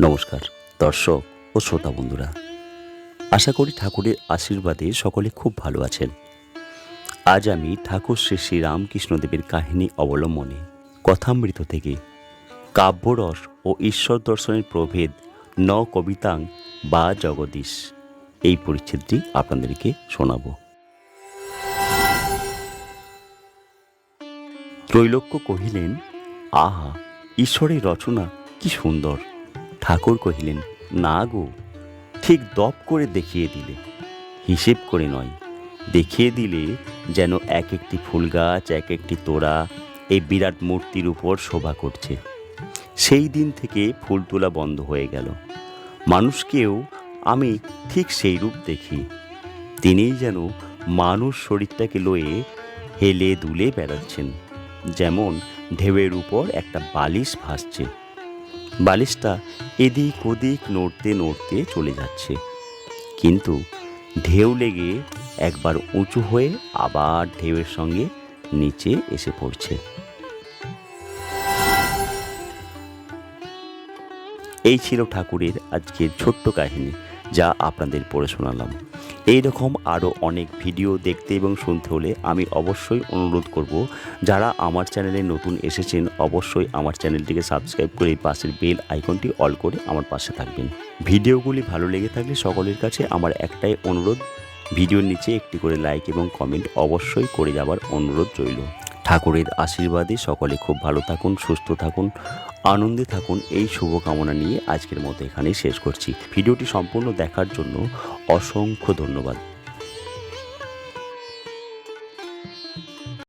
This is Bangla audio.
নমস্কার, দর্শক ও শ্রোতা বন্ধুরা। আশা করি ঠাকুরের আশীর্বাদে সকলে খুব ভালো আছেন। আজ আমি ঠাকুর শ্রী শ্রী রামকৃষ্ণদেবের কাহিনী অবলম্বনে কথামৃত থেকে কাব্যরস ও ঈশ্বর দর্শনের প্রভেদ ন কবিতাং বা জগদীশ এই পরিচ্ছেদটি আপনাদেরকে শোনাবো। ত্রৈলোক্য কহিলেন, আহা, ঈশ্বরের রচনা কি সুন্দর! ঠাকুর কহিলেন, না গো, ঠিক দপ করে দেখিয়ে দিলে, হিসেব করে নয়। দেখিয়ে দিলে যেন এক একটি ফুল গাছ, এক একটি তোড়া এই বিরাট মূর্তির উপর শোভা করছে। সেই দিন থেকে ফুল তোলা বন্ধ হয়ে গেল। মানুষকেও আমি ঠিক সেই রূপ দেখি। তিনিই যেন মানুষ শরীরটাকে লয়ে হেলে দুলে বেড়াচ্ছেন, যেমন ঢেউয়ের উপর একটা বালিশ ভাসছে। বালিশটা এদিক ওদিক নড়তে নড়তে চলে যাচ্ছে। কিন্তু ঢেউ লেগে একবার উঁচু হয়ে আবার ঢেউয়ের সঙ্গে নিচে এসে পড়ছে। এই ছিল ঠাকুরের আজকের ছোট্ট কাহিনী, যা আপনাদের পড়ে শোনালাম। এই রকম আরও অনেক ভিডিও দেখতে এবং শুনতে হলে আমি অবশ্যই অনুরোধ করব, যারা আমার চ্যানেলে নতুন এসেছেন অবশ্যই আমার চ্যানেলটিকে সাবস্ক্রাইব করে পাশের বেল আইকনটি অল করে আমার পাশে থাকবেন। ভিডিওগুলি ভালো লেগে থাকলে সকলের কাছে আমার একটাই অনুরোধ, ভিডিওর নিচে একটি করে লাইক এবং কমেন্ট অবশ্যই করে যাবার অনুরোধ রইল। ঠাকুরের আশীর্বাদে সকলে খুব ভালো থাকুন, সুস্থ থাকুন, আনন্দে থাকুন। এই শুভকামনা নিয়ে আজকের মতো এখানেই শেষ করছি। ভিডিওটি সম্পূর্ণ দেখার জন্য অসংখ্য ধন্যবাদ।